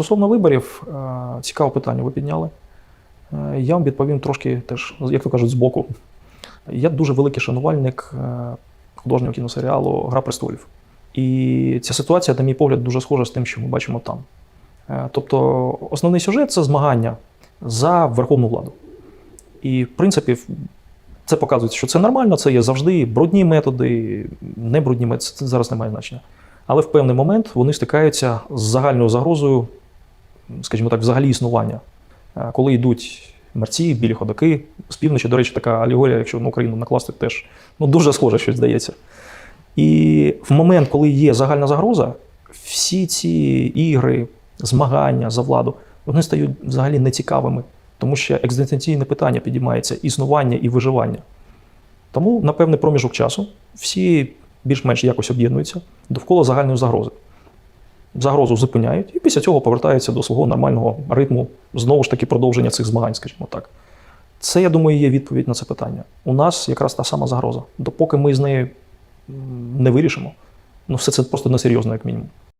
Стосовно виборів, е, цікаве питання ви підняли. Е, Я вам відповім трошки теж, як то кажуть, збоку. Я дуже великий шанувальник е, художнього кіносеріалу Гра престолів. І ця ситуація, на мій погляд, дуже схожа з тим, що ми бачимо там. Тобто, основний сюжет це змагання за верховну владу. І, в принципі, це показує, що це нормально, це є завжди брудні методи, не брудні методи, це зараз не має значення. Але в певний момент вони стикаються з загальною загрозою, скажімо так, взагалі існування. Е, Коли йдуть мерці, білі ходаки, з півночі, до речі, така алегорія, якщо на Україну накласти, теж ну, дуже схоже щось здається. І в момент, коли є загальна загроза, всі ці ігри, змагання за владу, вони стають взагалі нецікавими, тому що екзистенційне питання підіймається існування і виживання. Тому на певний проміжок часу всі більш-менш якось об'єднуються довкола загальної загрози. Загрозу зупиняють і після цього повертаються до свого нормального ритму, знову ж таки, продовження цих змагань, скажімо так. Це, я думаю, є відповідь на це питання. У нас якраз та сама загроза. Допоки ми з нею не вирішимо, ну все це просто несерйозно, як мінімум.